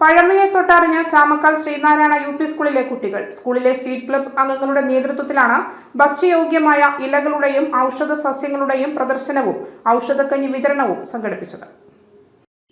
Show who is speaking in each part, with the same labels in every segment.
Speaker 1: പഴമയെ തൊട്ടറിഞ്ഞ Chamakkal Sreenarayana U P സ്കൂളിലെ കുട്ടികൾ. സ്കൂളിലെ സീഡ് ക്ലബ് അംഗങ്ങളുടെ നേതൃത്വത്തിലാണ് ഭക്ഷ്യയോഗ്യമായ ഇലകളുടെയും ഔഷധ സസ്യങ്ങളുടെയും പ്രദർശനവും ഔഷധക്കഞ്ഞി വിതരണവും സംഘടിപ്പിച്ചത്.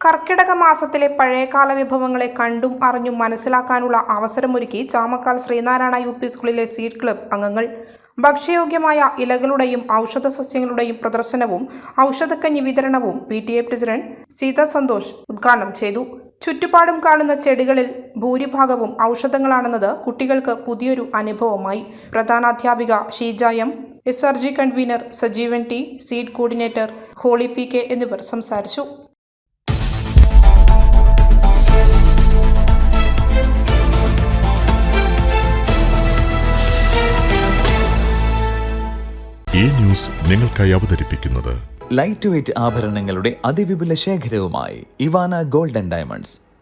Speaker 1: കർക്കിടക മാസത്തിലെ പഴയകാല വിഭവങ്ങളെ കണ്ടും അറിഞ്ഞും മനസ്സിലാക്കാനുള്ള അവസരമൊരുക്കി ചാമക്കാൽ ശ്രീനാരായണ യു പി സ്കൂളിലെ സീഡ് ക്ലബ് അംഗങ്ങൾ. ഭക്ഷ്യയോഗ്യമായ ഇലകളുടെയും ഔഷധ സസ്യങ്ങളുടെയും പ്രദർശനവും ഔഷധക്കഞ്ഞി വിതരണവും P T A president Seetha Santhosh ഉദ്ഘാടനം ചെയ്തു. ചുറ്റുപാടും കാണുന്ന ചെടികളിൽ ഭൂരിഭാഗവും ഔഷധങ്ങളാണെന്നത് കുട്ടികൾക്ക് പുതിയൊരു അനുഭവമായി. പ്രധാനാധ്യാപിക Sheeja M S R G convener Sajeevan T seed coordinator Holy P K എന്നിവർ സംസാരിച്ചു.
Speaker 2: ഈ ന്യൂസ് നിങ്ങൾക്കായി അവതരിപ്പിക്കുന്നത്
Speaker 3: ലൈറ്റ് വെയ്റ്റ് ആഭരണങ്ങളുടെ അതിവിപുല ശേഖരവുമായി ഇവാന ഗോൾഡൻ ഡയമണ്ട്സ്.